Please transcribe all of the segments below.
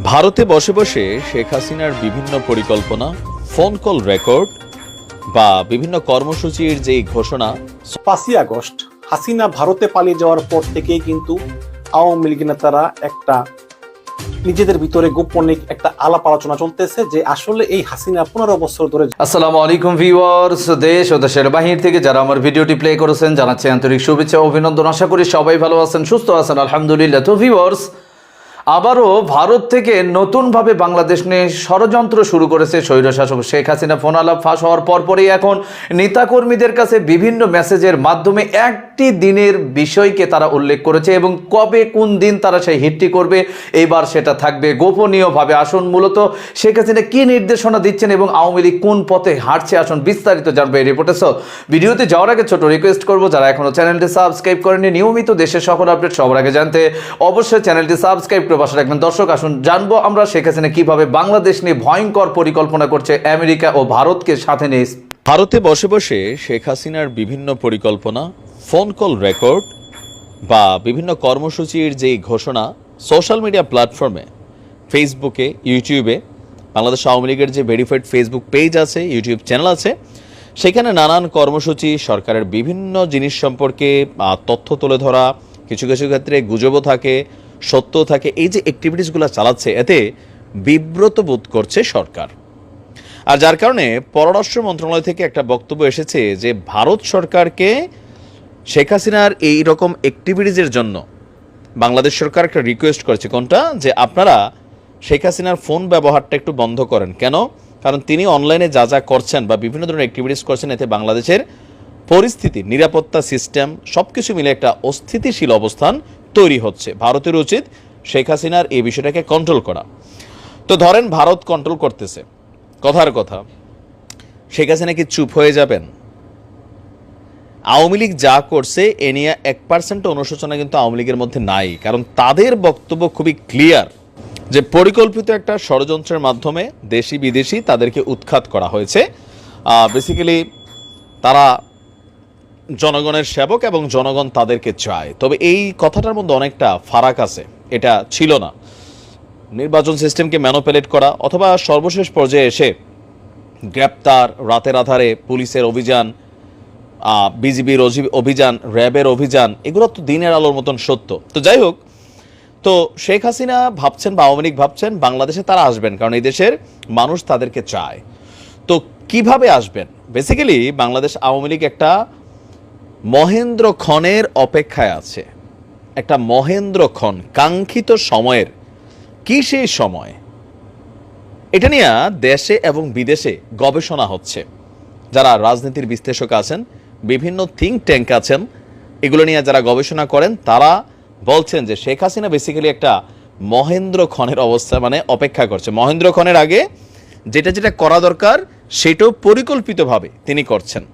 ভারতে বসে বসে শেখ হাসিনার বিভিন্ন পরিকল্পনা ফোন কল রেকর্ড বা বিভিন্ন কর্মসূচির যে ঘোষণা। পাঁচই আগস্ট হাসিনা ভারতে পালিয়ে যাওয়ার পর থেকেই কিন্তু আওয়ামী লীগ নেতারা একটা নিজেদের ভিতরে গোপনে একটা আলাপ আলোচনা চলতেছে যে আসলে এই হাসিনা পনেরো বছর ধরে আসসালামু আলাইকুম ভিউয়ার্স দেশ ও দেশের বাহির থেকে যারা আমার ভিডিওটি প্লে করেছেন জানাচ্ছি আন্তরিক শুভেচ্ছা অভিনন্দন। আশা করি সবাই ভালো আছেন সুস্থ আছেন আলহামদুলিল্লাহ। তো ভিউয়ার্স আবারও ভারত থেকে নতুনভাবে বাংলাদেশ নিয়ে ষড়যন্ত্র শুরু করেছে স্বৈরশাসক শেখ হাসিনা। ফোন আলাপ ফাঁস হওয়ার পরপরই এখন নেতাকর্মীদের কাছে বিভিন্ন মেসেজের মাধ্যমে একটি দিনের বিষয়কে তারা উল্লেখ করেছে এবং কবে কোন দিন তারা সেই হিটটি করবে এইবার সেটা থাকবে গোপনীয়ভাবে। আসুন মূলত শেখ হাসিনা কী নির্দেশনা দিচ্ছেন এবং আওয়ামী লীগ কোন পথে হাঁটছে? আসুন বিস্তারিত জানবে এই রিপোর্টে। সো ভিডিওতে যাওয়ার আগে ছোট রিকোয়েস্ট করব, যারা এখনও চ্যানেলটি সাবস্ক্রাইব করেনি নিয়মিত দেশের সকল আপডেট সবার আগে জানতে অবশ্যই চ্যানেলটি সাবস্ক্রাইব পাশে রাখবেন। দর্শক, আসুন জানব আমরা শেখ হাসিনা কীভাবে বাংলাদেশ নিয়ে ভয়ঙ্কর পরিকল্পনা করছে আমেরিকা ও ভারতকে সাথে নিয়ে। ভারতে বসে বসে শেখ হাসিনার বিভিন্ন পরিকল্পনা, ফোন কল রেকর্ড বা বিভিন্ন কর্মসূচির যে ঘোষণা সোশ্যাল মিডিয়া প্ল্যাটফর্মে, ফেসবুকে, ইউটিউবে, বাংলাদেশ আওয়ামী লীগের যে ভেরিফাইড ফেসবুক পেজ আছে, ইউটিউব চ্যানেল আছে, সেখানে নানান কর্মসূচি, সরকারের বিভিন্ন জিনিস সম্পর্কে তথ্য তুলে ধরা, কিছু কিছু ক্ষেত্রে গুজবও থাকে সত্য থাকে এই যে অ্যাক্টিভিটিসগুলো চালাচ্ছে, এতে বিব্রত বোধ করছে সরকার। আর যার কারণে পররাষ্ট্র মন্ত্রণালয় থেকে একটা বক্তব্য এসেছে যে ভারত সরকারকে শেখ হাসিনার এই রকম অ্যাক্টিভিটিজের জন্য বাংলাদেশ সরকার একটা রিকোয়েস্ট করেছে। কোনটা? যে আপনারা শেখ হাসিনার ফোন ব্যবহারটা একটু বন্ধ করেন। কেন? কারণ তিনি অনলাইনে যা যা করছেন বা বিভিন্ন ধরনের অ্যাক্টিভিটিস করছেন, এতে বাংলাদেশের পরিস্থিতি, নিরাপত্তা সিস্টেম সব কিছু মিলে একটা অস্থিতিশীল অবস্থান তৈরি হচ্ছে। ভারতের উচিত শেখ হাসিনার এই বিষয়টাকে কন্ট্রোল করা। তো ধরেন ভারত কন্ট্রোল করতেছে। কথার কথা, শেখ হাসিনা কি চুপ হয়ে যাবেন? আওয়ামী লীগ যা করছে, এ নিয়ে এক পার্সেন্ট অনুশোচনা কিন্তু আওয়ামী লীগের মধ্যে নাই। কারণ তাদের বক্তব্য খুবই ক্লিয়ার যে পরিকল্পিত একটা ষড়যন্ত্রের মাধ্যমে দেশি বিদেশি তাদেরকে উৎখাত করা হয়েছে। বেসিক্যালি তারা জনগণের সেবক এবং জনগণ তাদেরকে চায়। তবে এই কথাটার মধ্যে অনেকটা ফারাক আছে। এটা ছিল না। নির্বাচন সিস্টেমকে ম্যানোপেলেট করা অথবা সর্বশেষ পর্যায়ে এসে গ্রেপ্তার, রাতের আধারে পুলিশের অভিযান বিজিবির অভিযান, র্যাবের অভিযান, এগুলো তো দিনের আলোর মতন সত্য। তো যাই হোক, তো শেখ হাসিনা ভাবছেন বা আওয়ামী ভাবছেন বাংলাদেশে তারা আসবেন কারণ এই দেশের মানুষ তাদেরকে চায়। তো কীভাবে আসবেন? বেসিক্যালি বাংলাদেশ আওয়ামী লীগ একটা মহেন্দ্র ক্ষণের অপেক্ষায় আছে। একটা মহেন্দ্র ক্ষণ, কাঙ্ক্ষিত সময়ের। কি সেই সময়? এটা নিয়ে দেশে এবং বিদেশে গবেষণা হচ্ছে। যারা রাজনীতির বিশ্লেষক আছেন, বিভিন্ন থিঙ্ক ট্যাঙ্ক আছেন, এগুলো নিয়ে যারা গবেষণা করেন, তারা বলছেন যে শেখ হাসিনা বেসিক্যালি একটা মহেন্দ্র ক্ষণের অবস্থা মানে অপেক্ষা করছে। মহেন্দ্র ক্ষণের আগে যেটা যেটা করা দরকার, সেটাও পরিকল্পিতভাবে তিনি করছেন।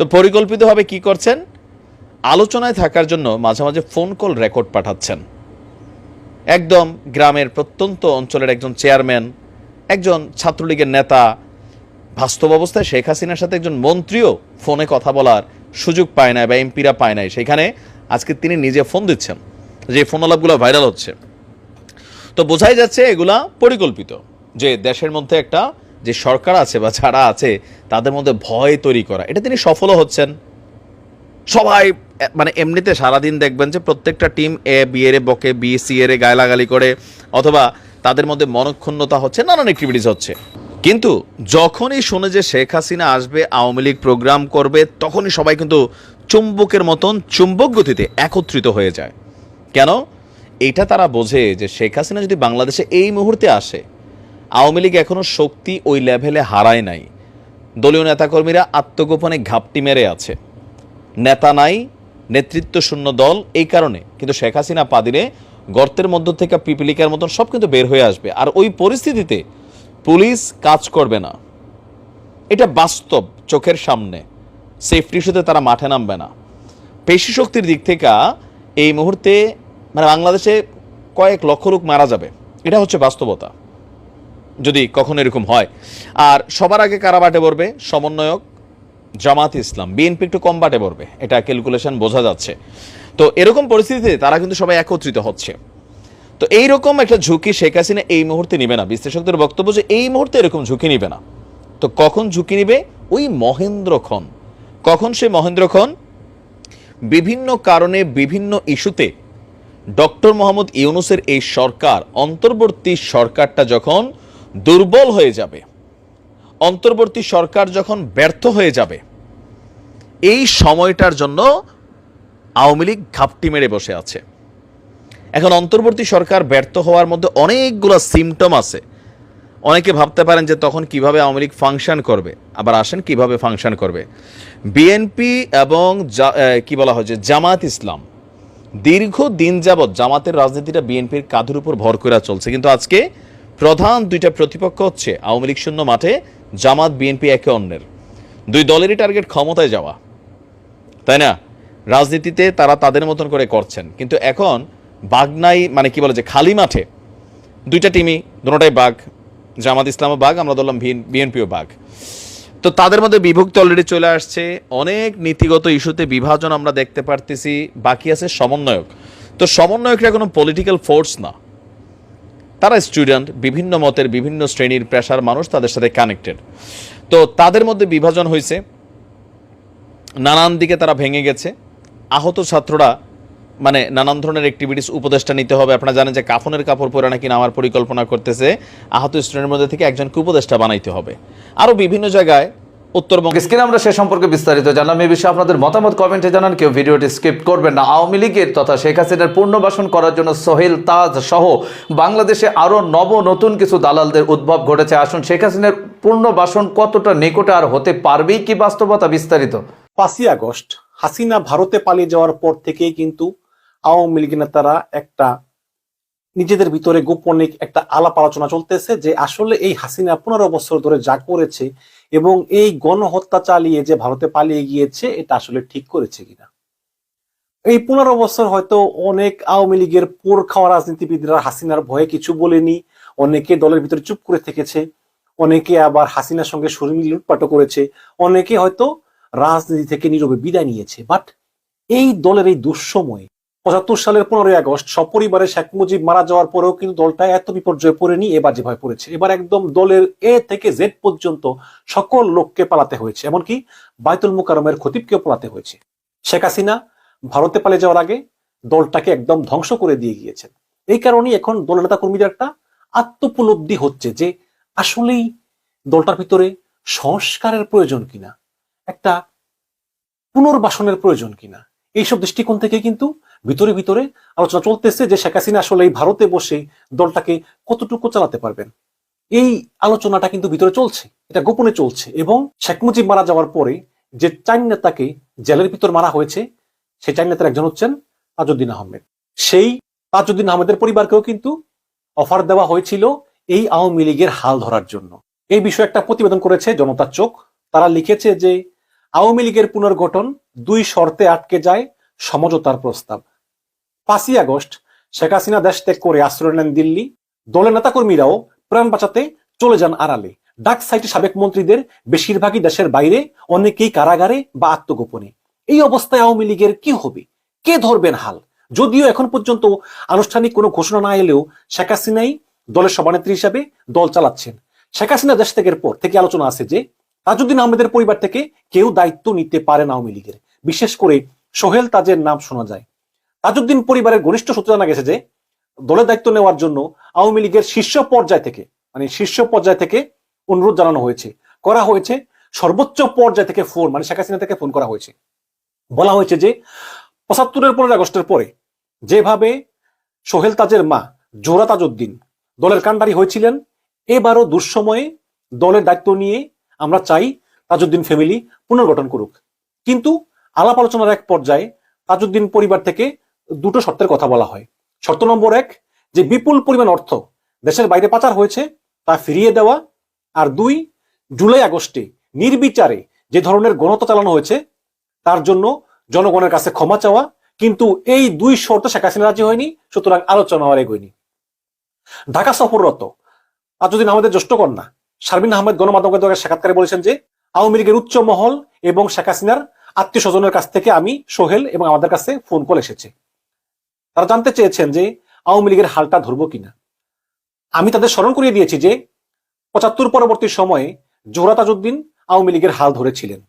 তো পরিকল্পিতভাবে কি করছেন? আলোচনায় থাকার জন্য মাঝে মাঝে ফোন কল রেকর্ড পাঠাচ্ছেন। একদম গ্রামের প্রত্যন্ত অঞ্চলের একজন চেয়ারম্যান একজন ছাত্রলীগের নেতা, বাস্তব অবস্থায় শেখ হাসিনার সাথে একজন মন্ত্রীও ফোনে কথা বলার সুযোগ পায় না বা এমপিরা পায় নাই। সেখানে আজকে তিনি নিজে ফোন দিচ্ছেন, যে ফোন আলাপগুলো ভাইরাল হচ্ছে। তো বোঝাই যাচ্ছে এগুলা পরিকল্পিত, যে দেশের মধ্যে একটা যে সরকার আছে বা যারা আছে, তাদের মধ্যে ভয় তৈরি করা। এটা তিনি সফলও হচ্ছেন। সবাই মানে এমনিতে সারাদিন দেখবেন যে প্রত্যেকটা টিম এ বি এর বকে বি সি এর গায়লাগালি করে, অথবা তাদের মধ্যে মনক্ষুণ্ণতা হচ্ছে, নানান অ্যাক্টিভিটিস হচ্ছে। কিন্তু যখনই শুনে যে শেখ হাসিনা আসবে, আওয়ামী লীগ প্রোগ্রাম করবে, তখনই সবাই কিন্তু চুম্বকের মতন চুম্বক গতিতে একত্রিত হয়ে যায়। কেন? এটা তারা বোঝে যে শেখ হাসিনা যদি বাংলাদেশে এই মুহূর্তে আসে আওয়ামী লীগ এখনও শক্তি ওই লেভেলে হারায় নাই। দলীয় নেতাকর্মীরা আত্মগোপনে ঘাপটি মেরে আছে। নেতা নাই নেতৃত্ব শূন্য দল এই কারণে। কিন্তু শেখ হাসিনা পা দিলে গর্তের মধ্য থেকে পিপিলিকার মতন সব কিন্তু বের হয়ে আসবে। আর ওই পরিস্থিতিতে পুলিশ কাজ করবে না। এটা বাস্তব চোখের সামনে। সেফটি ইস্যুতে তারা মাঠে নামবে না। পেশি শক্তির দিক থেকে এই মুহূর্তে মানে বাংলাদেশে কয়েক লক্ষ লোক মারা যাবে। এটা হচ্ছে বাস্তবতা। যদি কখনো এরকম হয়। আর সবার আগে কারা বাটে পড়বে? সমন্বয়ক জামাত ইসলাম। বিএনপি একটু কম বাটে পড়বে। এটা ক্যালকুলেশন বোঝা যাচ্ছে। তো এরকম পরিস্থিতিতে তারা কিন্তু সবাই একত্রিত হচ্ছে। তো এইরকম একটা ঝুঁকি শেখ হাসিনা এই মুহূর্তে নিবে না। বিশ্লেষকদের বক্তব্য যে এই মুহূর্তে এরকম ঝুঁকি নিবে না। তো কখন ঝুঁকি নিবে? ওই মহেন্দ্র খন কখন সে মহেন্দ্র খন বিভিন্ন কারণে বিভিন্ন ইস্যুতে ডক্টর মোহাম্মদ ইউনুসের এই সরকার, অন্তর্বর্তী সরকারটা যখন দুর্বল হয়ে যাবে। অন্তর্বর্তী সরকার যখন ব্যর্থ হয়ে যাবে, এই সময়টার জন্য আওয়ামী লীগ ঘাপটি মেরে বসে আছে। এখন অন্তর্বর্তী সরকার ব্যর্থ হওয়ার মধ্যে অনেকগুলো সিমটম আছে। অনেকে ভাবতে পারেন যে তখন কীভাবে আওয়ামী লীগ ফাংশন করবে। আবার আসেন, কীভাবে ফাংশন করবে। বিএনপি এবং কি বলা হয় যে জামাত ইসলাম দীর্ঘ দিন যাবৎ জামাতের রাজনীতিটা বিএনপির কাঁধের উপর ভর করে চলছে। কিন্তু আজকে প্রধান দুইটা প্রতিপক্ষ হচ্ছে আওয়ামী লীগ শূন্য মাঠে, জামাত, বিএনপি একে অন্যের। দুই দলেরই টার্গেট ক্ষমতায় যাওয়া। তাই না? রাজনীতিতে তারা তাদের মতন করে করছেন। কিন্তু এখন বাগনাই মানে কি বলে যে, খালি মাঠে দুইটা টিমই দুটোটাই বাঘ, জামাত ইসলামও বাঘ, আমরা ধরলাম বিএনপিও বাঘ। তো তাদের মধ্যে বিভক্তি অলরেডি চলে আসছে। অনেক নীতিগত ইস্যুতে বিভাজন আমরা দেখতে পারতেছি, বাকি আছে সমন্বয়ক। তো সমন্বয়করা কোনো পলিটিক্যাল ফোর্স না। তারা স্টুডেন্ট বিভিন্ন মতের, বিভিন্ন শ্রেণির পেশার মানুষ তাদের সাথে কানেক্টেড তো তাদের মধ্যে বিভাজন হয়েছে, নানান দিকে তারা ভেঙে গেছে। আহত ছাত্ররা মানে নানান ধরনের অ্যাক্টিভিটিস উপদেষ্টা নিতে হবে। আপনারা জানেন যে কাফনের কাপড় পরে নাকি নামার পরিকল্পনা করতেছে। আহত স্টুডেন্টের মধ্যে থেকে একজনকে উপদেশটা বানাইতে হবে। আরও বিভিন্ন জায়গায় উত্তরবঙ্গ স্ক্রিনে আমরা সে সম্পর্কে বিস্তারিত জানলাম। এই বিষয়ে আপনাদের মতামত কমেন্টে জানান কেউ ভিডিওটি স্কিপ করবেন না। আওয়ামী লীগের তথা শেখ হাসিনার পুনর্বাসন করার জন্য সোহেল তাজ সহ বাংলাদেশে আরও নব নতুন কিছু দালালদের উদ্ভব ঘটেছে। আসুন শেখ হাসিনার পুনর্বাসন কতটা নিকটে আর হতে পারবেই কি বাস্তবতা বিস্তারিত? পাঁচই আগস্ট হাসিনা ভারতে পালিয়ে যাওয়ার পর থেকেই কিন্তু আওয়ামী লীগ নেতারা একটা নিজেদের ভিতরে গোপনে একটা আলাপ আলোচনা চলতেছে যে আসলে এই হাসিনা পনেরো বছর ধরে যা করেছে এবং এই গণহত্যা চালিয়ে যে ভারতে পালিয়ে গিয়েছে, এটা আসলে ঠিক করেছে কিনা? এই পনেরো বছর হয়তো অনেক আওয়ামী লীগের পোর খাওয়া রাজনীতিবিদরা হাসিনার ভয়ে কিছু বলেনি, অনেকে দলের ভিতরে চুপ করে থেকেছে, অনেকে আবার হাসিনার সঙ্গে শরীর লুটপাটও করেছে, অনেকে হয়তো রাজনীতি থেকে নীরবে বিদায় নিয়েছে। বাট এই দলের এই দুঃসময়ে পঁচাত্তর সালের পনেরোই আগস্ট সপরিবারে শেখ মুজিব মারা যাওয়ার পরেও কিন্তু দলটা এত বিপর্যয়ে পড়েনি, এবার যেভাবে পড়েছে। এবার একদম দলের এ থেকে জেড পর্যন্ত সকল লোককে পালাতে হয়েছে। এমনকি বাইতুল মুকারমের খতিবকেও পালাতে হয়েছে। শেখ হাসিনা ভারতে পালিয়ে যাওয়ার আগে দলটাকে একদম ধ্বংস করে দিয়ে গিয়েছেন। এই কারণেই এখন দলের নেতা কর্মীদের একটা আত্মপলব্ধি হচ্ছে যে আসলেই দলটার ভিতরে সংস্কারের প্রয়োজন কিনা, একটা পুনর্বাসনের প্রয়োজন কিনা। এইসব দৃষ্টিকোণ থেকে কিন্তু ভিতরে ভিতরে আলোচনা চলতেছে যে শেখ হাসিনা আসলে এই ভারতে বসে দলটাকে কতটুকু চালাতে পারবেন। এই আলোচনাটা কিন্তু ভিতরে চলছে, এটা গোপনে চলছে এবং শেখ মুজিব মারা যাওয়ার পরে যে চার নেতাকে জেলের ভিতর মারা হয়েছে, সেই চার নেতার একজন হচ্ছেন তাজউদ্দিন আহমেদ। সেই তাজউদ্দিন আহমেদের পরিবারকেও কিন্তু অফার দেওয়া হয়েছিল এই আওয়ামী লীগের হাল ধরার জন্য। এই বিষয়ে একটা প্রতিবেদন করেছে জনতার চোখ। তারা লিখেছে যে আওয়ামী লীগের পুনর্গঠন দুই শর্তে আটকে যায় সমঝোতার প্রস্তাব। পাঁচই আগস্ট, শেখ হাসিনা দেশ ত্যাগ করে আশ্রয় নেন দিল্লি। দলের নেতাকর্মীরাও প্রাণ বাঁচাতে চলে যান আড়ালে। ডাক সাইটে সাবেক মন্ত্রীদের বেশিরভাগই দেশের বাইরে, অনেকেই কারাগারে বা আত্মগোপনে। এই অবস্থায় আওয়ামী লীগের কি হবে? কে ধরবেন হাল? যদিও এখন পর্যন্ত আনুষ্ঠানিক কোনো ঘোষণা না এলেও শেখ হাসিনাই দলের সভানেত্রী হিসাবে দল চালাচ্ছেন। শেখ হাসিনা দেশ ত্যাগের পর থেকে আলোচনা আছে যে তাজউদ্দিন আহমেদের পরিবার থেকে কেউ দায়িত্ব নিতে পারে না আওয়ামী লীগের। বিশেষ করে সোহেল তাজের নাম শোনা যায়। তাজউদ্দিন পরিবারের ঘনিষ্ঠ সূত্র জানা গেছে যে, দলের দায়িত্ব নেওয়ার জন্য আওয়ামী লীগের শীর্ষ পর্যায় থেকে মানে শীর্ষ পর্যায় থেকে অনুরোধ জানানো হয়েছে। করা হয়েছে সর্বোচ্চ পর্যায় থেকে ফোন মানে শেখ হাসিনা থেকে ফোন করা হয়েছে। বলা হয়েছে যে, পঁচাত্তরের পনেরো আগস্টের পরে যেভাবে সোহেল তাজের মা জোহরা তাজউদ্দিন দলের কান্ডারি হয়েছিলেন, এবারও দুঃসময়ে দলের দায়িত্ব নিয়ে আমরা চাই তাজউদ্দিন ফ্যামিলি পুনর্গঠন করুক। কিন্তু আলাপ আলোচনার এক পর্যায়ে তাজউদ্দিন পরিবার থেকে দুটো শর্তের কথা বলা হয়। শর্ত নম্বর এক, যে বিপুল পরিমাণ অর্থ দেশের বাইরে পাচার হয়েছে তা ফিরিয়ে দেওয়া। আর দুই, জুলাই আগস্টে নির্বিচারে যে ধরনের গণতা চালানো হয়েছে, তার জন্য জনগণের কাছে ক্ষমা চাওয়া। কিন্তু এই দুই শর্ত শেখ হাসিনা রাজি হয়নি, সুতরাং আলোচনা আর এগোয়নি। ঢাকা সফররত, তাজউদ্দিন আমাদের জ্যেষ্ঠ কন্যা। শারমিন আহমেদ গণমাধ্যমের সাক্ষাৎকারে বলেছেন যে, আওয়ামী লীগের উচ্চ মহল এবং শেখ হাসিনার আত্মীয় স্বজনের কাছ থেকে আমি সোহেল এবং আমাদের কাছে ফোন কল এসেছে। তারা জানতে চেয়েছেন যে, আওয়ামী লীগের হালটা ধরবো কিনা। আমি তাদের স্মরণ করিয়ে দিয়েছি যে, পঁচাত্তর পরবর্তী সময়ে জোহরা তাজউদ্দিন আওয়ামী লীগের হাল ধরেছিলেন।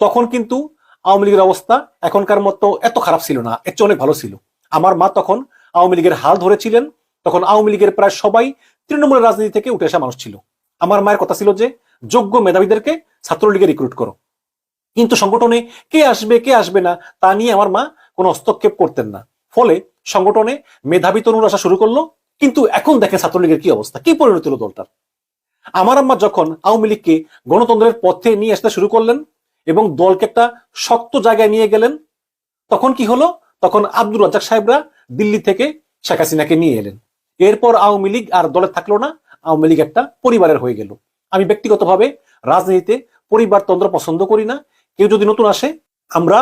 তখন কিন্তু আওয়ামী লীগের অবস্থা এখনকার মতো এত খারাপ ছিল না, এর চেয়ে অনেক ভালো ছিল। আমার মা তখন আওয়ামী লীগের হাল ধরেছিলেন, তখন আওয়ামী লীগের প্রায় সবাই তৃণমূলের রাজনীতি থেকে উঠে আসা মানুষ ছিল। আমার মায়ের কথা ছিল যে যোগ্য মেধাবীদেরকে ছাত্রলীগে রিক্রুট করো। কিন্তু সংগঠনে কে আসবে কে আসবে না, তা নিয়ে আমার মা কোনো হস্তক্ষেপ করতেন না। ফলে সংগঠনে মেধাবী তরুণ আসা শুরু করল, কিন্তু এখন দেখেন ছাত্রলীগের কি অবস্থা, কি পরিণতি হলো দলটার? আমার আম্মা যখন আওয়ামী লীগকে গণতন্ত্রের পথে নিয়ে আসতে শুরু করলেন এবং দলকে একটা শক্ত জায়গায় নিয়ে গেলেন, তখন কি হলো? তখন আব্দুর রাজ্জাক সাহেবরা দিল্লি থেকে শেখ হাসিনাকে নিয়ে এলেন। এরপর আওয়ামী লীগ আর দলে থাকল না আওয়ামী লীগ একটা পরিবারের হয়ে গেল। আমি ব্যক্তিগতভাবে রাজনীতিতে পরিবারতন্ত্র পছন্দ করি না। কেউ যদি নতুন আসে, আমরা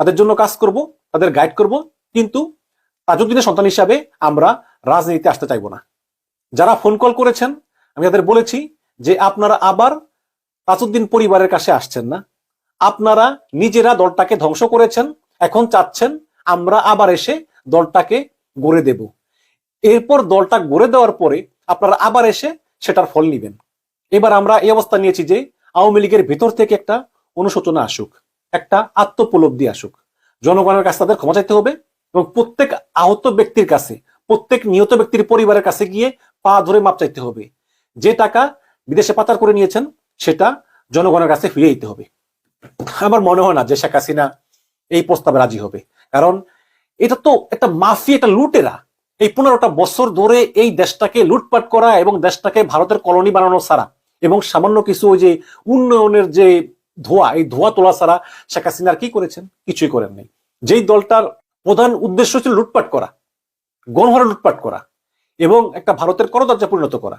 তাদের জন্য কাজ করব, তাদের গাইড করব, কিন্তু তাজউদ্দিনের সন্তান হিসাবে আমরা রাজনীতিতে আসতে চাইব না। যারা ফোন কল করেছেন, আমি তাদের বলেছি যে আপনারা আবার তাজউদ্দিন পরিবারের কাছে আসছেন না। আপনারা নিজেরা দলটাকে ধ্বংস করেছেন, এখন চাচ্ছেন আমরা আবার এসে দলটাকে গড়ে দেব। এরপর দলটা গড়ে দেওয়ার পরে আপনারা আবার এসে সেটার ফল নিবেন। এবার আমরা এই অবস্থা নিয়েছি যে আওয়ামী লীগের ভেতর থেকে একটা অনুশোচনা আসুক, একটা আত্মপলব্ধি আসুক। জনগণের কাছে তাদের ক্ষমা চাইতে হবে এবং প্রত্যেক আহত ব্যক্তির কাছে, প্রত্যেক নিহত ব্যক্তির পরিবারের কাছে গিয়ে পা ধরে মাপ চাইতে হবে। যে টাকা বিদেশে পাচার করে নিয়েছেন, সেটা জনগণের কাছে ফিরে দিতে হবে। আমার মনে হয় না যে শেখ হাসিনা এই প্রস্তাবে রাজি হবে। কারণ এটা তো একটা মাফি একটা লুটেরা। এই পনেরোটা বছর ধরে এই দেশটাকে লুটপাট করা এবং দেশটাকে ভারতের কলোনি বানানো ছাড়া এবং সামান্য কিছু ওই যে উন্নয়নের যে ধোয়া, এই ধোয়া তোলা ছাড়া শেখ হাসিনার কি করেছেন? কিছুই করেন নাই। যেই দলটার প্রধান উদ্দেশ্য ছিল লুটপাট করা গণহারে লুটপাট করা এবং একটা ভারতের করদরজা পরিণত করা।